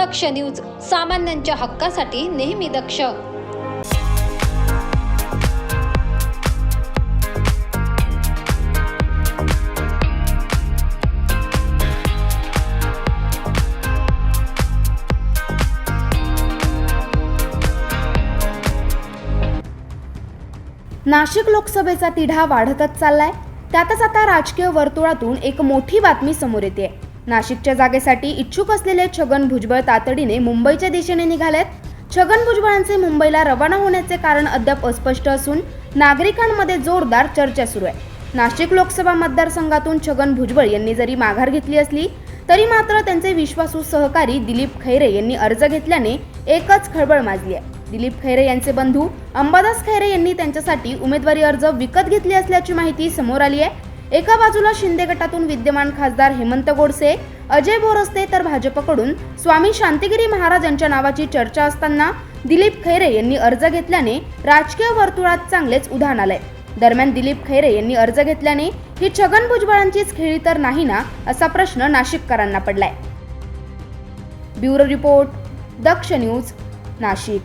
दक्ष news सामान्यांच्या हक्कासाठी नेहमी दक्ष. नाशिक लोकसभेचा तिढा वाढतच चाललाय. त्यातच आता राजकीय वर्तुळातून एक मोठी बातमी समोर येते नाशिकच्या जागेसाठी इच्छुक असलेले छगन भुजबळ तातडीने मुंबईच्या दिशेने निघालेत. छगन भुजबळांचे मुंबईला रवाना होण्याचे कारण अद्याप अस्पष्ट असून नागरिकांमध्ये जोरदार चर्चा सुरू आहे. नाशिक लोकसभा मतदारसंघातून छगन भुजबळ यांनी जरी माघार घेतली असली तरी मात्र त्यांचे विश्वासू सहकारी दिलीप खैरे यांनी अर्ज घेतल्याने एकच खळबळ माजली आहे. दिलीप खैरे यांचे बंधू अंबादास खैरे यांनी त्यांच्यासाठी उमेदवारी अर्ज विकत घेतली असल्याची माहिती समोर आली आहे. एका बाजूला शिंदे गटातून विद्यमान खासदार हेमंत गोडसे अजय बोरस्ते तर भाजपकडून स्वामी शांतिगिरी महाराज यांच्या नावाची चर्चा असताना दिलीप खैरे यांनी अर्ज घेतल्याने राजकीय वर्तुळात चांगलेच उधाण आलंय. दरम्यान दिलीप खैरे यांनी अर्ज घेतल्याने ही छगन भुजबळांचीच खेळी तर नाही ना असा प्रश्न नाशिककरांना पडलाय. Bureau report Daksh news Nashik.